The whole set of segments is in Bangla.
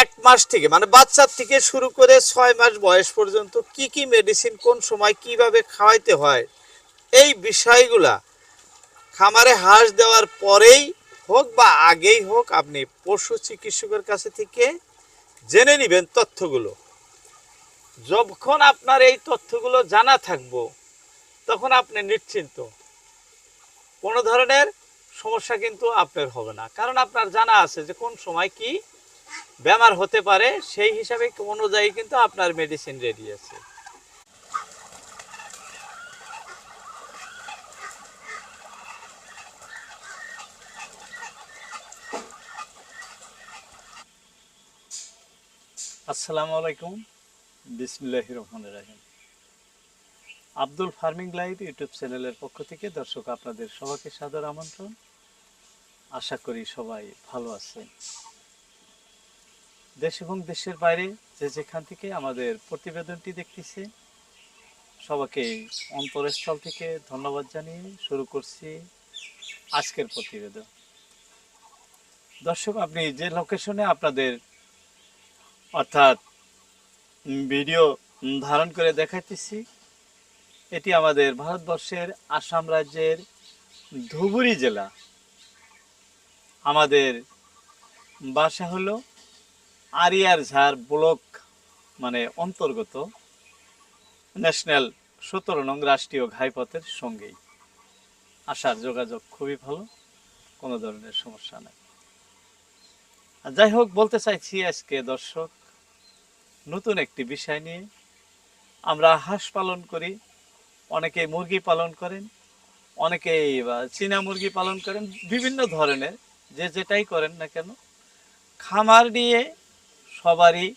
এক মাস থেকে মানে বাচ্চার থেকে শুরু করে ছয় মাস বয়স পর্যন্ত কি কি মেডিসিন কোন সময় কীভাবে খাওয়াইতে হয়, এই বিষয়গুলা খামারে হাঁস দেওয়ার পরেই হোক বা আগেই হোক আপনি পশু চিকিৎসকের কাছে থেকে জেনে নেবেন তথ্যগুলো। যখন আপনার এই তথ্যগুলো জানা থাকব, তখন আপনি নিশ্চিন্ত। কোনো ধরনের সমস্যা কিন্তু আপনার হবে না। কারণ আপনার জানা আছে যে কোন সময় কি বেমার হতে পারে, সেই হিসাবে অনুযায়ী কিন্তু আপনার মেডিসিন রেডি আছে। আসসালামু আলাইকুম। বিসমিল্লাহ রহমান রাহিম। আব্দুল ফার্মিং লাইভ ইউটিউব চ্যানেলের পক্ষ থেকে দর্শক আপনাদের সবাইকে সাদর আমন্ত্রণ। আশা করি সবাই ভালো আছেন। দেশ এবং দেশের বাইরে যে যেখান থেকে আমাদের প্রতিবেদনটি দেখতেছে, সবাইকে অন্তরস্থল থেকে ধন্যবাদ জানিয়ে শুরু করছি আজকের প্রতিবেদন। দর্শক, আপনি যে লোকেশনে আপনাদের অর্থাৎ ভিডিও ধারণ করে দেখাইতেছি, এটি আমাদের ভারতবর্ষের আসাম রাজ্যের ধুবুরি জেলা। আমাদের বাসা হলো আরিয়ার ঝাড় ব্লক মানে অন্তর্গত ন্যাশনাল সতেরো নং রাষ্ট্রীয় ঘাইপথের সঙ্গেই। আসার যোগাযোগ খুবই ভালো, কোনো ধরনের সমস্যা নেই। যাই হোক, বলতে চাইছি আজকে দর্শক, নতুন একটি বিষয় নিয়ে। আমরা হাঁস পালন করি অনেকে মুরগি পালন করেন, অনেকেই চীনা মুরগি পালন করেন, বিভিন্ন ধরনের, যে যেটাই করেন না কেন, খামার নিয়ে সবারই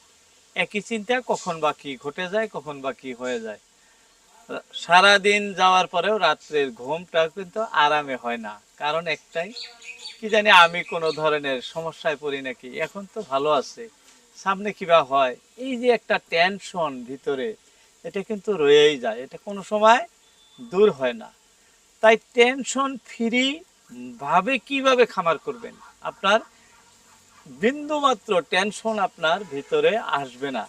একই চিন্তা, কখন বা কি ঘটে যায়, কখন বা কি হয়ে যায়। সারা দিন যাওয়ার পরেও রাত্রের ঘুমটা কিন্তু আরামে হয় না। কারণ একটাই, কি জানি আমি কোনো ধরনের সমস্যায় পড়ি নাকি, এখন তো ভালো আছে। সামনে কিবা হয়? এই যে একটা টেনশন ভিতরে, এটা কিন্তু রয়েই যায়। এটা কোনো সময় দূর হয় না। তাই টেনশন ফ্রি ভাবে কীভাবে খামার করবেন? আপনার বিন্দুমাত্র টেনশন আপনার ভিতরে আসবে না।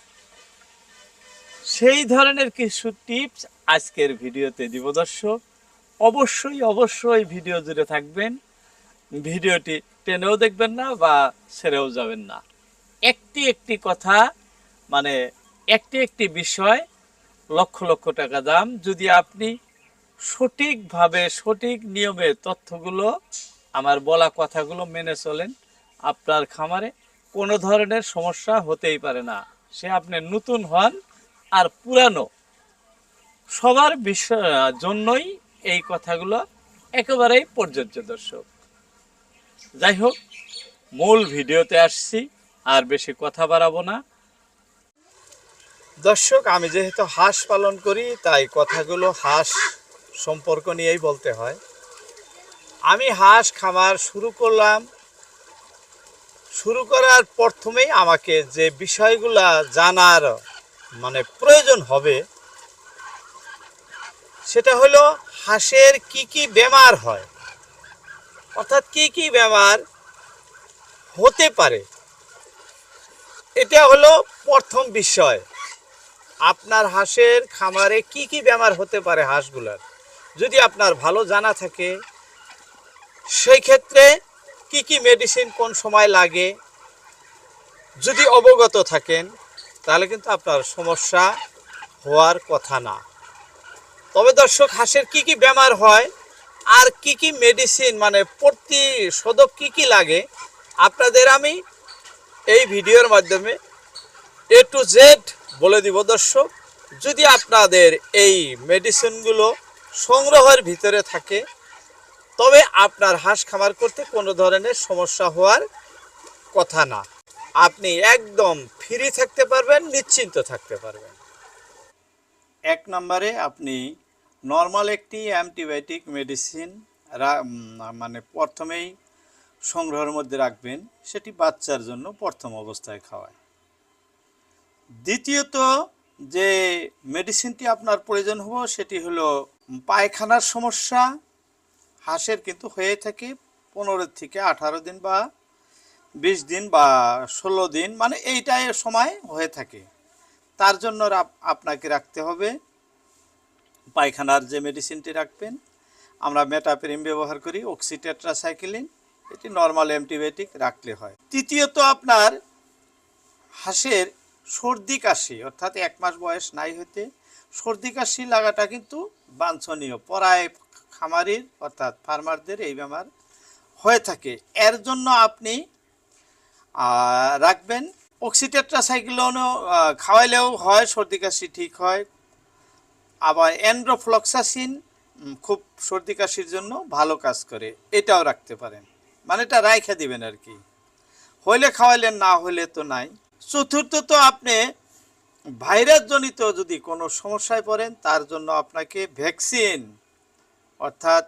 সেই ধরনের কিছু টিপস আজকের ভিডিওতে দিব দর্শক। অবশ্যই অবশ্যই ভিডিও জুড়ে থাকবেন। ভিডিওটি টেনেও দেখবেন না বা ছেড়েও যাবেন না। একটি একটি কথা মানে একটি একটি বিষয়, লক্ষ লক্ষ টাকা দাম। যদি আপনি সঠিকভাবে সঠিক নিয়মে তথ্যগুলো, আমার বলা কথাগুলো মেনে চলেন আপনার খামারে কোনো ধরনের সমস্যা হতেই পারে না। সে আপনি নতুন হন আর পুরানো। সবার জন্যই এই কথাগুলো একেবারেই প্রযোজ্য দর্শক। যাই হোক, মূল ভিডিওতে আসছি, আর বেশি কথা বাড়াবো না। দর্শক, আমি যেহেতু হাঁস পালন করি, তাই কথাগুলো হাঁস সম্পর্ক নিয়েই বলতে হয়। আমি হাঁস খামার শুরু করলাম শুরু করার প্রথমেই আমাকে যে বিষয়গুলা জানার মানে প্রয়োজন হবে, সেটা হলো হাঁসের কি কি বেমার হয়। অর্থাৎ কি কি বেমার হতে পারে। এটা হলো প্রথম বিষয়। আপনার হাঁসের খামারে কি কি বেমার হতে পারে হাঁসগুলার? যদি আপনার ভালো জানা থাকে, সেই ক্ষেত্রে কি কি মেডিসিন কোন সময় লাগে? যদি অবগত থাকেন, তাহলে কিন্তু আপনার সমস্যা হওয়ার কথা না। তবে দর্শক, হাঁসের কি কি বেমার হয়, আর কি কি মেডিসিন মানে প্রতিষেধক কি কি লাগে, আপনাদের আমি এই ভিডিওর মাধ্যমে এ টু জেড বলে দিব দর্শক। যদি আপনাদের এই মেডিসিনগুলো সংগ্রহের ভিতরে থাকে তবে আপনার হাঁস খামার করতে কোনো ধরনের সমস্যা হওয়ার কথা না। আপনি একদম ফ্রি থাকতে পারবেন, নিশ্চিন্ত থাকতে পারবেন। এক নম্বরে আপনি নর্মাল একটি অ্যান্টিবায়োটিক মেডিসিন মানে প্রথমেই সংগ্রহের মধ্যে রাখবেন, সেটি বাচ্চার জন্য প্রথম অবস্থায় খাওয়ায়। দ্বিতীয়ত যে মেডিসিনটি আপনার প্রয়োজন হব, সেটি হলো পায়খানার সমস্যা হাঁসের কিন্তু হয়ে থাকে পনেরো থেকে আঠারো দিন বা বিশ দিন বা ষোলো দিন মানে এইটাই সময় হয়ে থাকে। তার জন্য আপনাকে রাখতে হবে, পায়খানার যে মেডিসিনটি রাখবেন, আমরা মেটাপেরিম ব্যবহার করি, অক্সিটেট্রাসাইক্লিন, এটি নর্মাল অ্যান্টিবায়োটিক রাখলে হয়। তৃতীয়ত আপনার হাঁসের সর্দি কাশি, অর্থাৎ এক মাস বয়স নাই হতে সর্দি কাশি লাগাটা কিন্তু বাঞ্ছনীয়, পরায় খামারির, অর্থাৎ ফার্মারদের এই বেমার হয়ে থাকে। এর জন্য আপনি রাখবেন অক্সিটেট্রাসাইক্লোনও খাওয়াইলেও হয়, সর্দি কাশি ঠিক হয়। আবার অ্যান্ড্রোফ্লক্সাসিন খুব সর্দি কাশির জন্য ভালো কাজ করে। এটাও রাখতে পারেন। মানে এটা রাইখা দিবেন আর কি। হইলে খাওয়াইলেন, না হইলে তো নাই। চতুর্থত আপনি ভাইরাসজনিত যদি কোনো সমস্যায় পড়েন, তার জন্য আপনাকে ভ্যাকসিন অর্থাৎ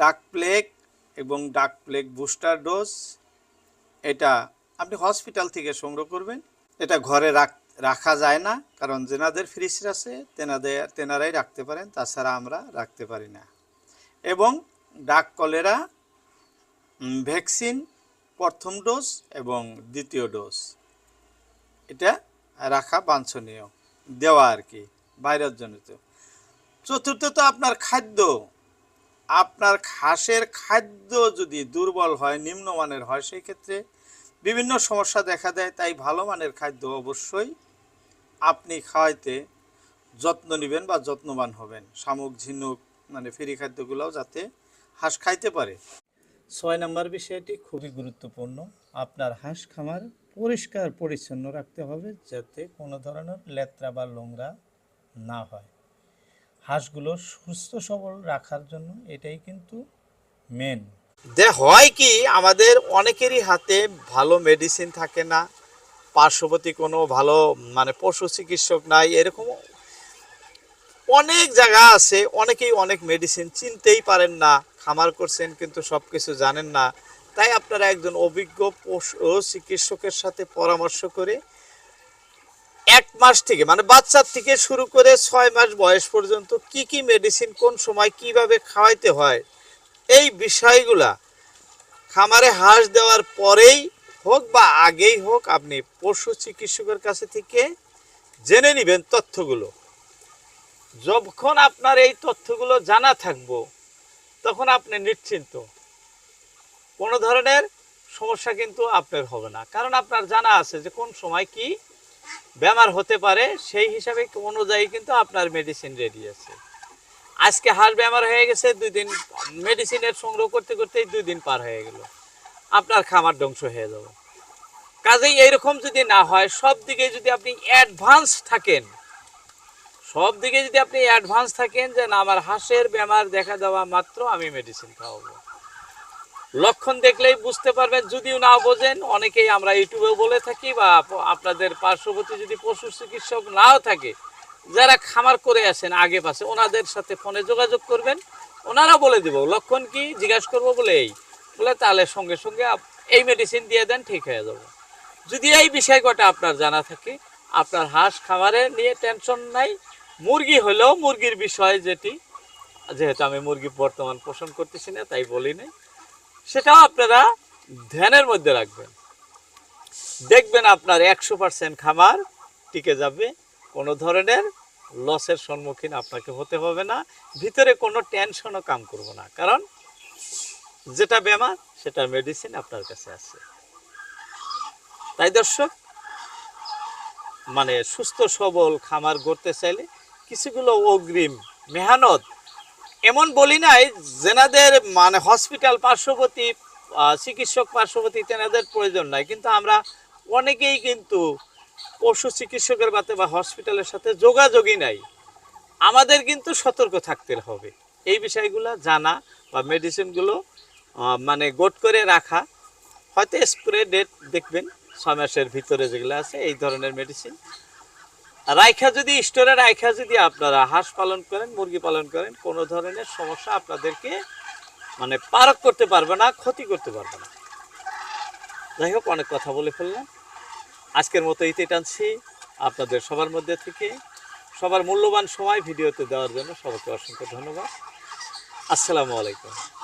ডাক প্লেগ এবং ডাক প্লেগ বুস্টার ডোজ এটা আপনি হসপিটাল থেকে সংগ্রহ করবেন। এটা ঘরে রাখ যায় না, কারণ যেনাদের ফ্রিজ আছে, তেনাদের তেনারাই রাখতে পারেন, তাছাড়া আমরা রাখতে পারি না। এবং ডাক কলেরা ভ্যাকসিন প্রথম ডোজ এবং দ্বিতীয় ডোজ এটা রাখা বাঞ্ছনীয়, দেওয়া আর কি ভাইরাস জনিত চতুর্থত আপনার খাদ্য। আপনার ঘাসের খাদ্য যদি দুর্বল হয়, নিম্নমানের হয় সেই ক্ষেত্রে বিভিন্ন সমস্যা দেখা দেয়, তাই ভালো মানের খাদ্য অবশ্যই আপনি খাওয়াইতে যত্ন নেবেন বা যত্নবান হবেন। শামুক, ঝিনুক মানে ফেরি খাদ্যগুলোও যাতে হাঁস খাইতে পারে। ছয় নম্বর বিষয়টি খুবই গুরুত্বপূর্ণ। আপনার হাঁস খামার পরিষ্কার পরিচ্ছন্ন রাখতে হবে, যাতে কোনো ধরনের লেত্রা বা লোংরা না হয়। হাঁসগুলো সুস্থ, সবল রাখার জন্য এটাই কিন্তু মেন দে, হয় কি আমাদের অনেকেরই হাতে ভালো মেডিসিন থাকে না, পার্শ্ববর্তী কোনো ভালো মানে পশু চিকিৎসক নাই, এরকম অনেক জায়গা আছে, অনেকেই অনেক মেডিসিন চিনতেই পারেন না, খামার করছেন কিন্তু সব কিছু জানেন না। তাই আপনারা একজন অভিজ্ঞ পশু চিকিৎসকের সাথে পরামর্শ করে এক মাস থেকে মানে বাচ্চার থেকে শুরু করে ছয় মাস বয়স পর্যন্ত কি কি মেডিসিন কোন সময় কীভাবে খাওয়াইতে হয়, এই বিষয়গুলা খামারে হাঁস দেওয়ার পরেই হোক বা আগেই হোক, আপনি পশু চিকিৎসকের কাছে থেকে জেনে নেবেন তথ্যগুলো। যখন আপনার এই তথ্যগুলো জানা থাকব, তখন আপনি নিশ্চিন্ত। কোনো ধরনের সমস্যা কিন্তু আপনার হবে না। কারণ আপনার জানা আছে যে কোন সময় কি বেমার হতে পারে, সেই হিসাবে অনুযায়ী কিন্তু আপনার মেডিসিন রেডি আছে। আজকে হাড় বেমার হয়ে গেছে, দুই দিন মেডিসিনের সংগ্রহ করতে করতেই দুই দিন পার হয়ে গেল। আপনার খামার ধ্বংস হয়ে যাবে। কাজেই এইরকম যদি না হয়, সব দিকে যদি আপনি অ্যাডভান্স থাকেন, সব দিকে যদি আপনি অ্যাডভান্স থাকেন যে না, আমার হাঁসের বেমার দেখা দেওয়া মাত্র আমি মেডিসিন খাওয়াবো। লক্ষণ দেখলেই বুঝতে পারবেন, যদিও না বোঝেন, অনেকেই আমরা ইউটিউবে বলে থাকি বা আপনাদের পার্শ্ববর্তী যদি পশু চিকিৎসক নাও থাকে, যারা খামার করে আছেন আগে পাশে, ওনাদের সাথে ফোনে যোগাযোগ করবেন, ওনারা বলে দেব, লক্ষণ কি? জিজ্ঞাসা করব বলে এই। বলে তাহলে সঙ্গে সঙ্গে এই মেডিসিন দিয়ে দেন, ঠিক হয়ে যাবে। যদি এই বিষয় কটা আপনার জানা থাকে, আপনার হাঁস খামারে নিয়ে টেনশন নাই। মুরগি হলেও মুরগির বিষয় যেটি, যেহেতু আমি মুরগি বর্তমান পোষণ করতেছি না, তাই বলি নাই। সেটাও আপনারা ধ্যানের মধ্যে রাখবেন। দেখবেন আপনার একশো পার্সেন্ট খামার টিকে যাবে, কোনো ধরনের লসের সম্মুখীন আপনাকে হতে হবে না, ভিতরে কোনো টেনশনও কাম করব না, কারণ যেটা বেমার সেটা মেডিসিন আপনার কাছে আছে। তাই দর্শক মানে সুস্থ সবল খামার গড়তে চাইলে কিছুগুলো অগ্রিম মেহনত এমন বলি নাই, যেনাদের মানে হসপিটাল পার্শ্ববর্তী চিকিৎসক পার্শ্ববর্তী তেনাদের প্রয়োজন নাই। কিন্তু আমরা অনেকেই কিন্তু পশু চিকিৎসকের বাতে বা হসপিটালের সাথে যোগাযোগই নাই। আমাদের কিন্তু সতর্ক থাকতে হবে। এই বিষয়গুলো জানা বা মেডিসিনগুলো মানে গোট করে রাখা। হয়তো স্প্রে ডেট দেখবেন, ছয় মাসের ভিতরে যেগুলো আছে, এই ধরনের মেডিসিন রাইখা যদি, স্টোরে রাইখা যদি আপনারা হাঁস পালন করেন, মুরগি পালন করেন, কোনো ধরনের সমস্যা আপনাদেরকে মানে পারক করতে পারবে না, ক্ষতি করতে পারবে না। যাই হোক, অনেক কথা বলে ফেললাম। আজকের মতো ইতি টানছি। আপনাদের সবার মধ্যে থেকে সবার মূল্যবান সময় ভিডিওতে দেওয়ার জন্য সবাইকে অসংখ্য ধন্যবাদ। আসসালামু আলাইকুম।